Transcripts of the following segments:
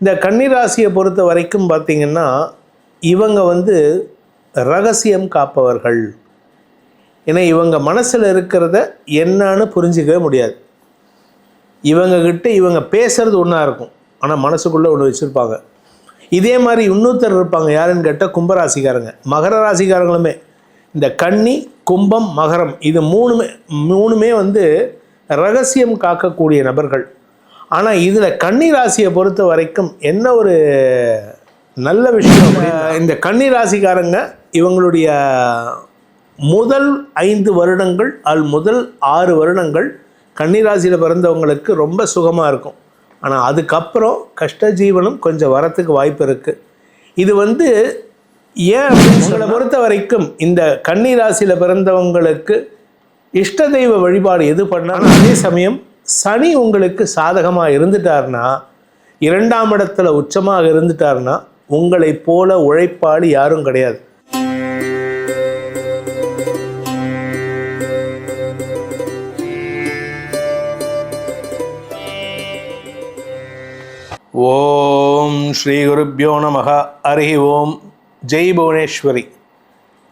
இந்த கன்னிராசியை பொறுத்த வரைக்கும் பார்த்தீங்கன்னா இவங்க வந்து ரகசியம் காப்பவர்கள். ஏன்னா இவங்க மனசில் இருக்கிறத என்னன்னு புரிஞ்சிக்கவே முடியாது. இவங்கக்கிட்ட இவங்க பேசுகிறது ஒன்றா இருக்கும். ஆனால் மனசுக்குள்ளே ஒன்று வச்சுருப்பாங்க. இதே மாதிரி இன்னொருத்தர் இருப்பாங்க. யாருன்னு கேட்டால் கும்பராசிக்காரங்க. மகர ராசிக்காரங்களுமே. இந்த கன்னி கும்பம் மகரம் இது மூணுமே மூணுமே வந்து ரகசியம் காக்கக்கூடிய நபர்கள். ஆனால் இதில் கன்னி ராசியை பொறுத்த வரைக்கும் என்ன ஒரு நல்ல விஷயம் இந்த கன்னி ராசிக்காரங்க இவங்களுடைய முதல் ஐந்து வருடங்கள் அல் முதல் ஆறு வருடங்கள் கன்னிராசியில் பிறந்தவங்களுக்கு ரொம்ப சுகமாக இருக்கும். ஆனால் அதுக்கப்புறம் கஷ்ட ஜீவனம் கொஞ்சம் வரத்துக்கு வாய்ப்பு இருக்குது இது வந்து ஏன் உங்களை பொறுத்த வரைக்கும் இந்த கன்னிராசியில் பிறந்தவங்களுக்கு இஷ்ட தெய்வ வழிபாடு எது பண்ணாலும் அதே சமயம் சனி உங்களுக்கு சாதகமாக இருந்துட்டாருன்னா இரண்டாம் இடத்துல உச்சமாக இருந்துட்டாருன்னா உங்களைப் போல உழைப்பாளி யாரும் கிடையாது. ஓம் ஸ்ரீ குருப்பியோ நமக. அருகி ஓம். ஜெய் புவனேஸ்வரி.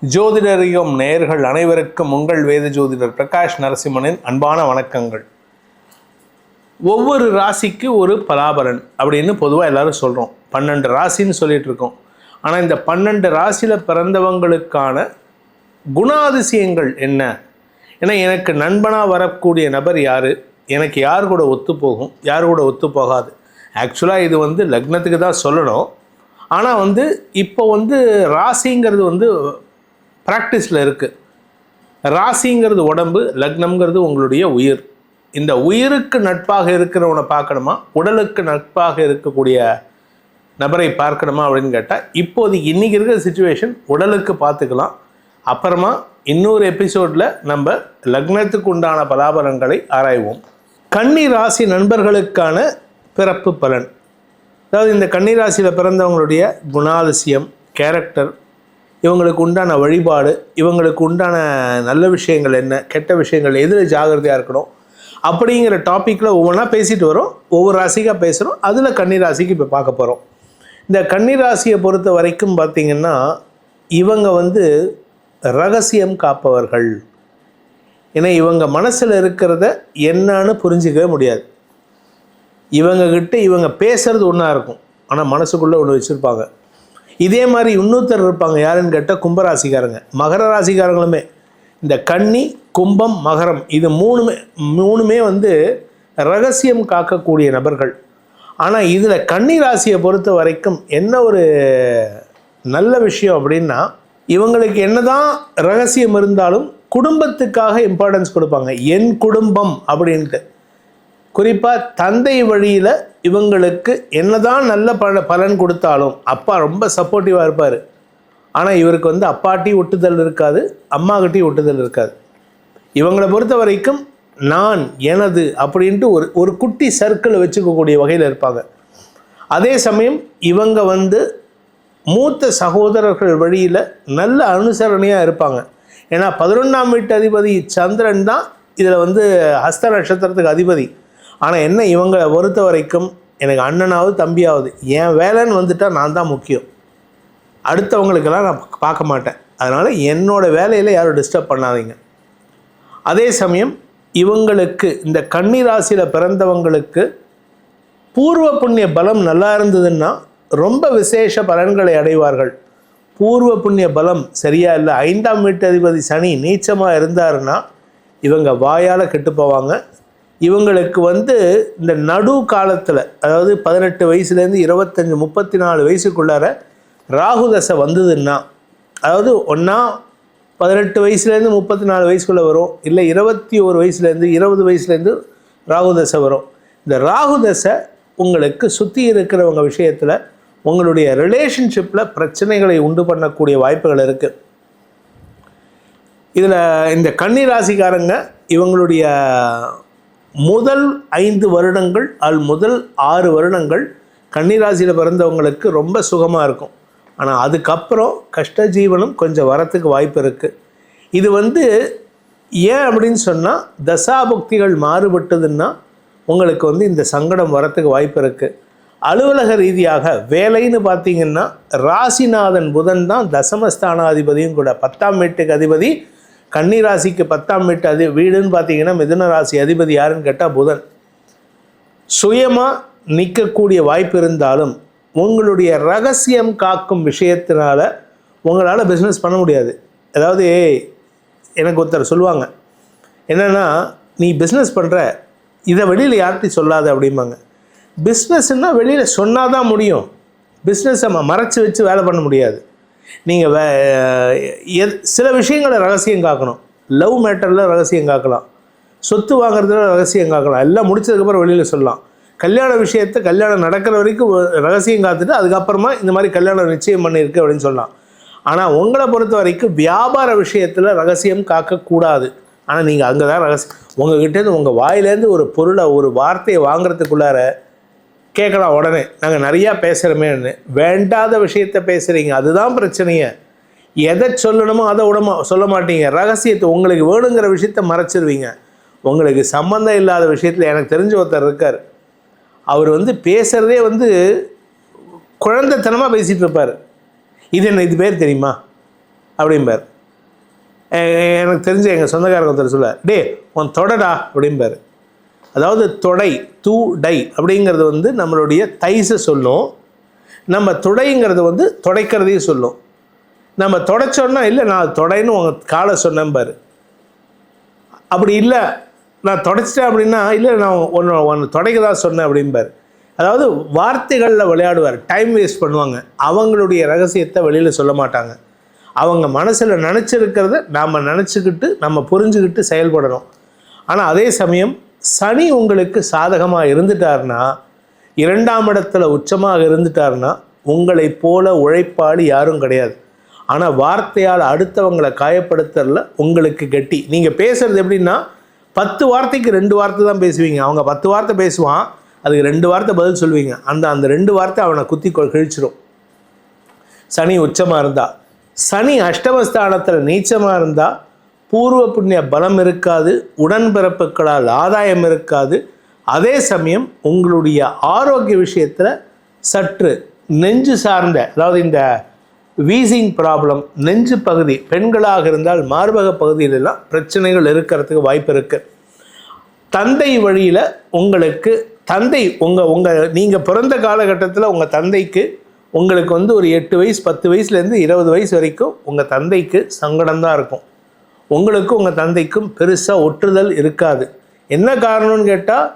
ஜோதிடரியம் நேர்கள் அனைவருக்கும் உங்கள் வேத ஜோதிடர் பிரகாஷ் நரசிம்மனின் அன்பான வணக்கங்கள். ஒவ்வொரு ராசிக்கு ஒரு பலாபலன் அப்படின்னு பொதுவாக எல்லாரும் சொல்கிறோம் பன்னெண்டு ராசின்னு சொல்லிட்டு இருக்கோம். ஆனால் இந்த பன்னெண்டு ராசியில் பிறந்தவங்களுக்கான குணாதிசயங்கள் என்ன? ஏன்னா எனக்கு நண்பனாக வரக்கூடிய நபர் யார்? எனக்கு யார் கூட ஒத்து போகும்? யார் கூட ஒத்து போகாது? ஆக்சுவலாக இது வந்து லக்னத்துக்கு தான் சொல்லணும். ஆனால் வந்து இப்போ வந்து ராசிங்கிறது வந்து ப்ராக்டிஸில் இருக்குது ராசிங்கிறது உடம்பு லக்னம்ங்கிறது உங்களுடைய உயிர். இந்த உயிருக்கு நட்பாக இருக்கிறவனை பார்க்கணுமா? உடலுக்கு நட்பாக இருக்கக்கூடிய நபரை பார்க்கணுமா அப்படின்னு கேட்டால் இப்போது இன்றைக்கி இருக்கிற சுச்சுவேஷன் உடலுக்கு பார்த்துக்கலாம். அப்புறமா இன்னொரு எபிசோடில் நம்ம லக்னத்துக்கு உண்டான பலாபலன்களை ஆராய்வோம். கன்னி ராசி நண்பர்களுக்கான பிறப்பு பலன். அதாவது இந்த கன்னி ராசியில் பிறந்தவங்களுடைய குணாதிசயம் கேரக்டர் இவங்களுக்கு உண்டான வழிபாடு இவங்களுக்கு உண்டான நல்ல விஷயங்கள் என்ன கெட்ட விஷயங்கள் எதில் ஜாகிரதையாக இருக்கணும் அப்படிங்கிற டாப்பிக்கில் ஒவ்வொன்றா பேசிட்டு வரோம். ஒவ்வொரு ராசிக்காக பேசுகிறோம் அதில் கன்னி ராசிக்கு இப்போ பார்க்க போகிறோம் இந்த கன்னி ராசியை பொறுத்த வரைக்கும் பார்த்திங்கன்னா இவங்க வந்து ரகசியம் காப்பவர்கள். ஏன்னா இவங்க மனசில் இருக்கிறத என்னன்னு புரிஞ்சிக்கவே முடியாது. இவங்கக்கிட்ட இவங்க பேசுகிறது ஒன்றா இருக்கும். ஆனால் மனசுக்குள்ளே ஒன்று வச்சுருப்பாங்க. இதே மாதிரி இன்னொருத்தர் இருப்பாங்க. யாருன்னு கேட்டால் கும்பராசிக்காரங்க. மகர ராசிக்காரங்களுமே. இந்த கன்னி கும்பம் மகரம் இது மூணுமே மூணுமே வந்து ரகசியம் காக்கக்கூடிய நபர்கள். ஆனால் இதில் கன்னி ராசியை பொறுத்த வரைக்கும் என்ன ஒரு நல்ல விஷயம் அப்படின்னா இவங்களுக்கு என்னதான் ரகசியம் இருந்தாலும் குடும்பத்துக்காக இம்பார்ட்டன்ஸ் கொடுப்பாங்க. என் குடும்பம் அப்படின்ட்டு. குறிப்பாக தந்தை வழியில் இவங்களுக்கு என்னதான் நல்ல பல பலன் கொடுத்தாலும் அப்பா ரொம்ப சப்போர்ட்டிவாக இருப்பார். ஆனால் இவருக்கு வந்து அப்பாட்டி ஒட்டுதல் இருக்காது அம்மாகிட்டையும் ஒட்டுதல் இருக்காது. இவங்களை பொறுத்த வரைக்கும் நான் எனது அப்படின்ட்டு ஒரு ஒரு குட்டி சர்க்கிளை வச்சுக்கக்கூடிய வகையில் இருப்பாங்க. அதே சமயம் இவங்க வந்து மூத்த சகோதரர்கள் வழியில் நல்ல அனுசரணையாக இருப்பாங்க. ஏன்னா பதினொன்றாம் வீட்டு அதிபதி சந்திரன் தான் இதில் வந்து ஹஸ்த நட்சத்திரத்துக்கு அதிபதி. ஆனால் என்ன இவங்களை பொறுத்த வரைக்கும் எனக்கு அண்ணனாவது தம்பியாவது என் வேலைன்னு வந்துட்டால் நான் தான் முக்கியம். அடுத்தவங்களுக்கெல்லாம் நான் பார்க்க மாட்டேன். அதனால் என்னோடய வேலையில் யாரும் டிஸ்டர்ப் பண்ணாதீங்க. அதே சமயம் இவங்களுக்கு இந்த கன்னி ராசியில் பிறந்தவங்களுக்கு பூர்வ புண்ணிய பலம் நல்லா இருந்ததுன்னா ரொம்ப விசேஷ பலன்களை அடைவார்கள். பூர்வ புண்ணிய பலம் சரியா இல்லை ஐந்தாம் வீட்டு அதிபதி சனி நீச்சமாக இருந்தாருன்னா இவங்க வாயால் கெட்டு போவாங்க. இவங்களுக்கு வந்து இந்த நடு காலத்தில் அதாவது பதினெட்டு வயசுலேருந்து இருபத்தஞ்சி முப்பத்தி நாலு வயசுக்குள்ளார ராகு தசை வந்ததுன்னா அதாவது ஒன்றா பதினெட்டு வயசுலேருந்து முப்பத்தி நாலு வயசுக்குள்ளே வரும் இல்லை இருபத்தி ஒரு வயசுலேருந்து இருபது வயசுலேருந்து ராகு தசை வரும். இந்த ராகு தசை உங்களுக்கு சுற்றி இருக்கிறவங்க விஷயத்தில் உங்களுடைய ரிலேஷன்ஷிப்பில் பிரச்சனைகளை உண்டு பண்ணக்கூடிய வாய்ப்புகள் இருக்குது இதில் இந்த கன்னி ராசிக்காரங்க இவங்களுடைய முதல் ஐந்து வருடங்கள் அல் முதல் ஆறு வருடங்கள் கன்னிராசியில் பிறந்தவங்களுக்கு ரொம்ப சுகமாக இருக்கும். ஆனால் அதுக்கப்புறம் கஷ்ட ஜீவனம் கொஞ்சம் வரத்துக்கு வாய்ப்பு இருக்குது இது வந்து ஏன் அப்படின்னு சொன்னால் தசாபுக்திகள் மாறுபட்டதுன்னா உங்களுக்கு வந்து இந்த சங்கடம் வரத்துக்கு வாய்ப்பு இருக்குது அலுவலக ரீதியாக வேலைன்னு பார்த்தீங்கன்னா ராசிநாதன் புதன் தான் தசமஸ்தானாதிபதியும் கூட. பத்தாம் வீட்டுக்கு அதிபதி கன்னி ராசிக்கு பத்தாம் வீட்டு அதி வீடுன்னு பார்த்தீங்கன்னா மிதுன ராசி அதிபதி யாருன்னு கேட்டால் புதன். சுயமாக நிற்கக்கூடிய வாய்ப்பு இருந்தாலும் உங்களுடைய ரகசியம் காக்கும் விஷயத்தினால உங்களால் பிஸ்னஸ் பண்ண முடியாது. அதாவது எனக்கு ஒருத்தர் சொல்லுவாங்க என்னென்னா நீ பிஸ்னஸ் பண்ணுற இதை வெளியில் யார்கிட்டையும் சொல்லாத அப்படிம்பாங்க. பிஸ்னஸ்னால் வெளியில் சொன்னால் தான் முடியும் பிஸ்னஸை மறைச்சி வச்சு வேலை பண்ண முடியாது. நீங்கள் வே எத் சில விஷயங்களை ரகசியம் காக்கணும். லவ் மேட்டரில் ரகசியம் காக்கலாம். சொத்து வாங்குறதுல ரகசியம் காக்கலாம். எல்லாம் முடிச்சதுக்கப்புறம் வெளியில் சொல்லலாம். கல்யாண விஷயத்தை கல்யாணம் நடக்கிற வரைக்கும் ரகசியம் காத்துட்டு அதுக்கப்புறமா இந்த மாதிரி கல்யாணம் நிச்சயம் பண்ணியிருக்கு அப்படின்னு சொல்லலாம். ஆனால் உங்களை பொறுத்த வரைக்கும் வியாபார விஷயத்தில் ரகசியம் காக்கக்கூடாது. ஆனால் நீங்கள் அங்கே தான் ரகசியம் உங்ககிட்டேருந்து உங்கள் வாயிலேருந்து ஒரு பொருளை ஒரு வார்த்தையை வாங்குறதுக்குள்ளார கேட்கலாம் உடனே. நாங்கள் நிறையா பேசுகிறோமேன்னு வேண்டாத விஷயத்த பேசுகிறீங்க அதுதான் பிரச்சனையே. எதை சொல்லணுமோ அதை விடமா சொல்ல மாட்டீங்க. ரகசியத்தை உங்களுக்கு வேணுங்கிற விஷயத்த மறைச்சிருவீங்க. உங்களுக்கு சம்மந்தம் இல்லாத விஷயத்தில் எனக்கு தெரிஞ்ச ஒருத்தர் இருக்கார். அவர் வந்து பேசுகிறதே வந்து குழந்தைத்தனமாக பேசிகிட்டு இருப்பார். இது என்ன இது பேர் தெரியுமா? அப்படிம்பார். எனக்கு தெரிஞ்ச எங்கள் சொந்தக்காரங்க ஒருத்தர் சொல்ல டே உன் தொடடா அப்படிம்பார். அதாவது தொடை தூ டை அப்படிங்கிறது வந்து நம்மளுடைய தைஸை சொல்லும். நம்ம துடைங்கிறது வந்து துடைக்கிறதையும் சொல்லும். நம்ம தொடச்சோன்னா இல்லை நான் தொடைன்னு உங்கள் காலை சொன்னேன் பாரு அப்படி இல்லை நான் தொடச்சிட்டேன் அப்படின்னா இல்லை நான் ஒன்று ஒன்று தொடைக்க தான் சொன்னேன் அப்படிம்பார். அதாவது வார்த்தைகளில் விளையாடுவார். டைம் வேஸ்ட் பண்ணுவாங்க. அவங்களுடைய ரகசியத்தை வெளியில் சொல்ல மாட்டாங்க. அவங்க மனசில் நினச்சிருக்கிறத நாம் நினச்சிக்கிட்டு நம்ம புரிஞ்சுக்கிட்டு செயல்படணும். ஆனால் அதே சமயம் சனி உங்களுக்கு சாதகமாக இருந்துட்டார்னா இரண்டாம் இடத்துல உச்சமாக இருந்துட்டார்னா உங்களைப் போல உழைப்பாளி யாரும் கிடையாது. ஆனால் வார்த்தையால் அடுத்தவங்களை காயப்படுத்துறதுல உங்களுக்கு கெட்டி. நீங்கள் பேசுகிறது எப்படின்னா பத்து வார்த்தைக்கு ரெண்டு வார்த்தை தான் பேசுவீங்க. அவங்க பத்து வார்த்தை பேசுவான் அதுக்கு ரெண்டு வார்த்தை பதில் சொல்லுவீங்க. அந்த அந்த ரெண்டு வார்த்தை அவனை குத்தி கழிச்சிடும் சனி உச்சமாக இருந்தால் சனி அஷ்டமஸ்தானத்தில் நீச்சமாக இருந்தால் பூர்வ புண்ணிய பலம் இருக்காது உடன்பிறப்புகளால் ஆதாயம் இருக்காது. அதே சமயம் உங்களுடைய ஆரோக்கிய விஷயத்தில் சற்று நெஞ்சு சார்ந்த அதாவது இந்த வீசிங் ப்ராப்ளம் நெஞ்சு பகுதி பெண்களாக இருந்தால் மார்பக பகுதியிலெல்லாம் பிரச்சனைகள் இருக்கிறதுக்கு வாய்ப்பு இருக்குது தந்தை வழியில் உங்களுக்கு தந்தை உங்கள் உங்கள் நீங்கள் பிறந்த காலகட்டத்தில் உங்கள் தந்தைக்கு உங்களுக்கு வந்து ஒரு எட்டு வயசு பத்து வயசுலேருந்து இருபது வயசு வரைக்கும் உங்கள் தந்தைக்கு சங்கடம் தான் இருக்கும். உங்களுக்கும் உங்கள் தந்தைக்கும் பெருசாக ஒற்றுதல் இருக்காது. என்ன காரணம்னு கேட்டால்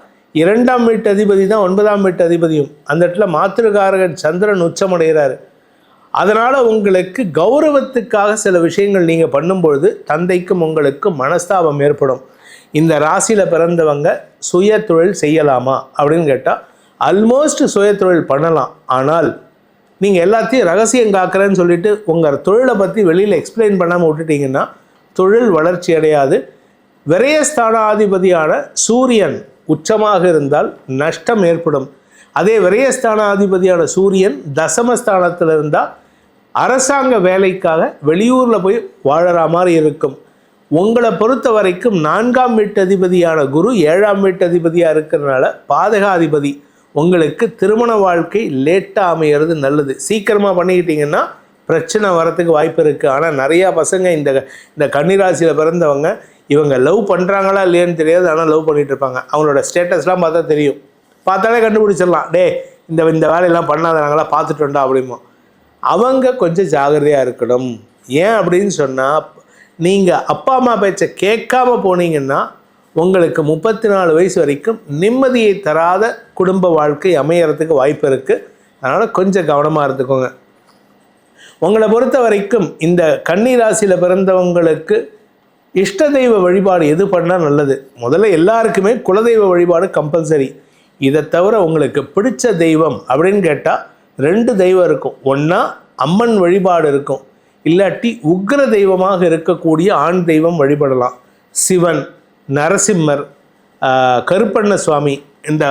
இரண்டாம் வீட்டு அதிபதி தான் ஒன்பதாம் வீட்டு அதிபதியும். அந்த இடத்துல மாத்திருக்காரகன் சந்திரன் உச்சமடைகிறாரு. அதனால் உங்களுக்கு கௌரவத்துக்காக சில விஷயங்கள் நீங்கள் பண்ணும்பொழுது தந்தைக்கும் உங்களுக்கும் மனஸ்தாபம் ஏற்படும். இந்த ராசியில் பிறந்தவங்க சுய தொழில் செய்யலாமா அப்படின்னு கேட்டால் அல்மோஸ்ட் சுய தொழில் பண்ணலாம். ஆனால் நீங்கள் எல்லாத்தையும் ரகசியம் காக்கிறேன்னு சொல்லிட்டு உங்கள் தொழிலை பற்றி வெளியில் எக்ஸ்பிளைன் பண்ணாமல் விட்டுட்டிங்கன்னா தொழில் வளர்ச்சி அடையாது. விரயஸ்தானாதிபதியான சூரியன் உச்சமாக இருந்தால் நஷ்டம் ஏற்படும். அதே விரயஸ்தானாதிபதியான சூரியன் தசமஸ்தானத்தில் இருந்தால் அரசாங்க வேலைக்காக வெளியூரில் போய் வாழற மாதிரி இருக்கும். உங்களை பொறுத்த வரைக்கும் நான்காம் வீட்டு அதிபதியான குரு ஏழாம் வீட்டு அதிபதியாக இருக்கிறதுனால பாதகாதிபதி. உங்களுக்கு திருமண வாழ்க்கை லேட்டாக அமையிறது நல்லது. சீக்கிரமாக பண்ணிக்கிட்டிங்கன்னா பிரச்சனை வரத்துக்கு வாய்ப்பு இருக்குது ஆனால் நிறையா பசங்க இந்த இந்த கன்னிராசியில் பிறந்தவங்க இவங்க லவ் பண்ணுறாங்களா இல்லையான்னு தெரியாது. ஆனால் லவ் பண்ணிகிட்டு இருப்பாங்க. அவங்களோட ஸ்டேட்டஸ்லாம் பார்த்தா தெரியும். பார்த்தாலே கண்டுபிடிச்சிடலாம். டே இந்த இந்த வேலையெல்லாம் பண்ணாத நாங்களாம் பார்த்துட்டோண்டா அப்படிமோ அவங்க கொஞ்சம் ஜாகிரதையாக இருக்கணும். ஏன் அப்படின்னு சொன்னால் நீங்கள் அப்பா அம்மா பேச்சை கேட்காம போனீங்கன்னா உங்களுக்கு முப்பத்தி நாலு வயசு வரைக்கும் நிம்மதியை தராத குடும்ப வாழ்க்கை அமையறதுக்கு வாய்ப்பு இருக்குது அதனால் கொஞ்சம் கவனமாக இருந்துக்கோங்க. உங்களை பொறுத்த வரைக்கும் இந்த கன்னி ராசியில் பிறந்தவங்களுக்கு இஷ்ட தெய்வ வழிபாடு எது பண்ணால் நல்லது? முதல்ல எல்லாருக்குமே குலதெய்வ வழிபாடு கம்பல்சரி இதை தவிர உங்களுக்கு பிடிச்ச தெய்வம் அப்படின்னு கேட்டால் ரெண்டு தெய்வம் இருக்கும். ஒன்றா அம்மன் வழிபாடு இருக்கும். இல்லாட்டி உக்ர தெய்வமாக இருக்கக்கூடிய ஆண் தெய்வம் வழிபடலாம். சிவன் நரசிம்மர் கருப்பண்ண சுவாமி இந்த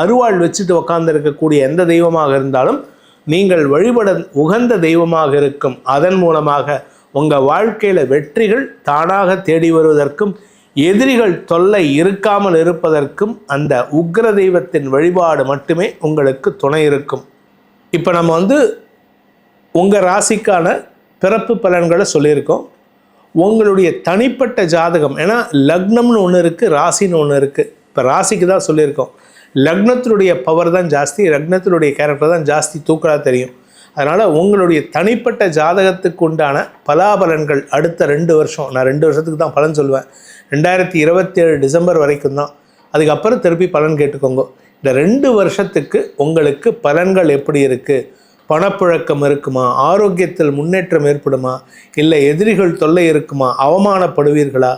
அருவாள் வச்சுட்டு உக்காந்துருக்கக்கூடிய எந்த தெய்வமாக இருந்தாலும் நீங்கள் வழிபட உகந்த தெய்வமாக இருக்கும். அதன் மூலமாக உங்கள் வாழ்க்கையில் வெற்றிகள் தானாக தேடி வருவதற்கும் எதிரிகள் தொல்லை இருக்காமல் இருப்பதற்கும் அந்த உக்ர தெய்வத்தின் வழிபாடு மட்டுமே உங்களுக்கு துணை இருக்கும். இப்போ நம்ம வந்து உங்கள் ராசிக்கான பிறப்பு பலன்களை சொல்லியிருக்கோம். உங்களுடைய தனிப்பட்ட ஜாதகம் ஏன்னா லக்னம்னு ஒன்று இருக்குது ராசின்னு ஒன்று இருக்குது இப்போ ராசிக்கு தான் சொல்லியிருக்கோம். லக்னத்தினுடைய பவர் தான் ஜாஸ்தி லக்னத்தினுடைய கேரக்டர் தான் ஜாஸ்தி தூக்கலாக தெரியும். அதனால் உங்களுடைய தனிப்பட்ட ஜாதகத்துக்கு உண்டான பலாபலன்கள் அடுத்த ரெண்டு வருஷம் நான் ரெண்டு வருஷத்துக்கு தான் பலன் சொல்லுவேன் ரெண்டாயிரத்தி இருபத்தேழு டிசம்பர் வரைக்கும் தான். அதுக்கப்புறம் திருப்பி பலன் கேட்டுக்கோங்க. இந்த ரெண்டு வருஷத்துக்கு உங்களுக்கு பலன்கள் எப்படி இருக்குது பணப்புழக்கம் இருக்குமா? ஆரோக்கியத்தில் முன்னேற்றம் ஏற்படுமா? இல்லை எதிரிகள் தொல்லை இருக்குமா? அவமானப்படுவீர்களா?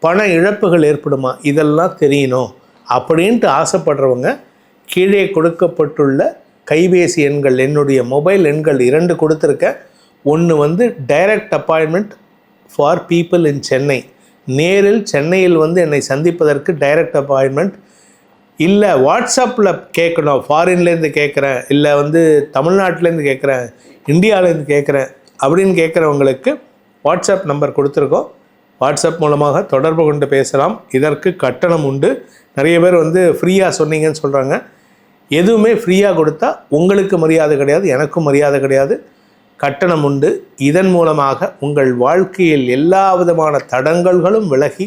பண இழப்புகள் ஏற்படுமா? இதெல்லாம் தெரியணும். அப்படின்ட்டு ஆசைப்படுறவங்க கீழே கொடுக்கப்பட்டுள்ள கைபேசி எண்கள் என்னுடைய மொபைல் எண்கள் இரண்டு கொடுத்துருக்கேன் ஒன்று வந்து direct appointment for people in Chennai. நேரில் சென்னையில் வந்து என்னை சந்திப்பதற்கு டைரக்ட் அப்பாயின்மெண்ட் இல்லை வாட்ஸ்அப்பில் கேட்கணும் ஃபாரின்லேருந்து கேட்குறேன் இல்லை வந்து தமிழ்நாட்டிலேருந்து கேட்குறேன் இந்தியாவிலேருந்து கேட்குறேன் அப்படின்னு கேட்குறவங்களுக்கு வாட்ஸ்அப் நம்பர் கொடுத்துருக்கோம். வாட்ஸ்அப் மூலமாக தொடர்பு கொண்டு பேசலாம். இதற்கு கட்டணம் உண்டு. நிறைய பேர் வந்து ஃப்ரீயாக சொன்னீங்கன்னு சொல்கிறாங்க எதுவுமே ஃப்ரீயாக கொடுத்தா உங்களுக்கு மரியாதை கிடையாது எனக்கும் மரியாதை கிடையாது. கட்டணம் உண்டு. இதன் மூலமாக உங்கள் வாழ்க்கையில் எல்லா விதமான தடங்கல்களும் விலகி